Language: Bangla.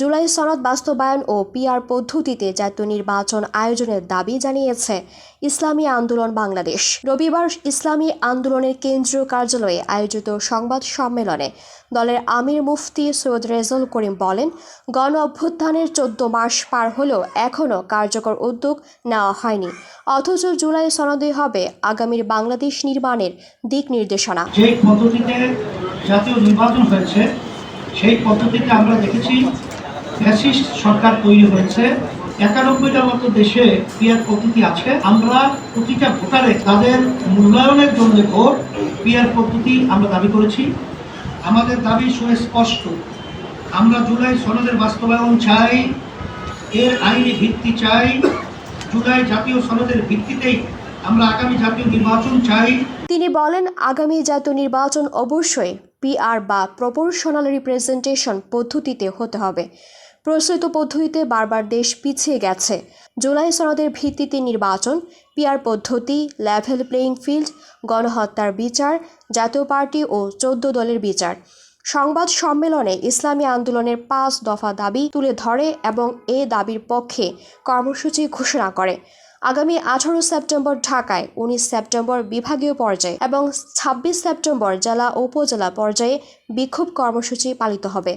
জুলাই সনদ বাস্তবায়ন ও পিআর পদ্ধতিতে জাতীয় নির্বাচন আয়োজনের দাবি জানিয়েছে ইসলামী আন্দোলন বাংলাদেশ। রবিবার ইসলামী আন্দোলনের কেন্দ্রীয় কার্যালয়ে আয়োজিত সংবাদ সম্মেলনে দলের আমির মুফতি সৈয়দ রেজল করিম বলেন, গণ অভ্যুত্থানের চোদ্দ মাস পার হলেও এখনও কার্যকর উদ্যোগ নেওয়া হয়নি। অথচ জুলাই সনদে হবে আগামীর বাংলাদেশ নির্মাণের দিক নির্দেশনা। জাতীয় নির্বাচন হয়েছে সেই পদ্ধতিতে আমরা দেখেছি ফ্যাসিস্ট সরকার তৈরি হয়েছে। একানব্বইটার মতো দেশে পিয়ার পদ্ধতি আছে। আমরা প্রতিটা ভোটারে তাদের মূল্যায়নের জন্য ভোট, পিয়ার পদ্ধতি আমরা দাবি করেছি। আমাদের দাবি সুস্পষ্ট। আমরা জুলাই সনদের বাস্তবায়ন চাই, এর আইনি ভিত্তি চাই। জুলাই জাতীয় সনদের ভিত্তিতেই আমরা আগামী জাতীয় নির্বাচন চাই। তিনি বলেন, আগামী জাতীয় নির্বাচন অবশ্যই পিআর বা প্রপোর্শনাল রিপ্রেজেন্টেশন পদ্ধতিতে হতে হবে। প্রচলিত পদ্ধতিতে বারবার দেশ পিছিয়ে গেছে। জুলাই সনদের ভিত্তিতে নির্বাচন পিআর পদ্ধতি লেভেল প্লেয়িং ফিল্ড গণহত্যার বিচার, জাতীয় পার্টি ও চোদ্দ দলের বিচার। সংবাদ সম্মেলনে ইসলামী আন্দোলনের পাঁচ দফা দাবি তুলে ধরে এবং এ দাবির পক্ষে কর্মসূচি ঘোষণা করে। আগামী আঠারো সেপ্টেম্বর ঢাকায়, উনিশ সেপ্টেম্বর বিভাগীয় পর্যায়ে এবং ছাব্বিশ সেপ্টেম্বর জেলা উপজেলা পর্যায়ে বিক্ষোভ কর্মসূচি পালিত হবে।